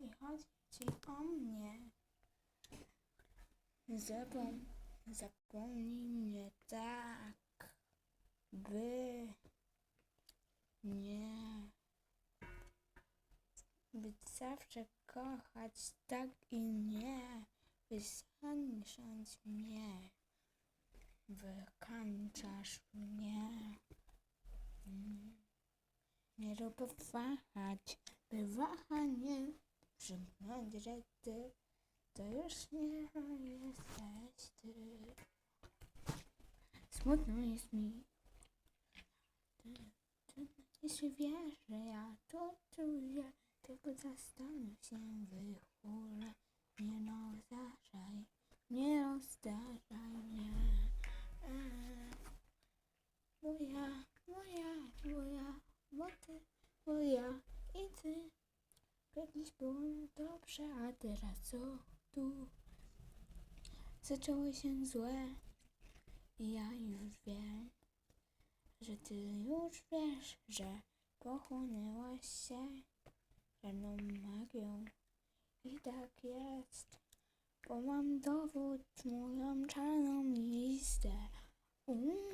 Jeśli chodzi o mnie, zapom zapomnij mnie tak, by nie by zawsze kochać tak i nie wysańczać mnie, wykańczasz mnie. Nie rób wahać, by wahanie że ty to już nie jesteś ty. Smutno jest mi, ty, jeśli wiesz, że ja to czuję, tylko zastanów się, wychulę. Nie no, zdarzaj, nie rozdarzaj mnie. Eee. Moja, moja, moja, bo ty, moja i ty. Kiedyś było dobrze, a teraz co tu? Zaczęło się złe i ja już wiem, że ty już wiesz, że pochłonęłaś się żadną magią. I tak jest, bo mam dowód, moją czarną listę uuu,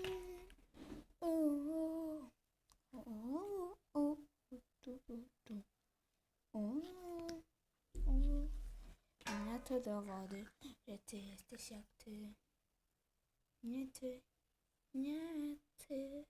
uuu, uuu, tu, tu, tu. Uuu, uuu. I na to dowody, że ty jesteś jak ty. Nie ty, nie ty.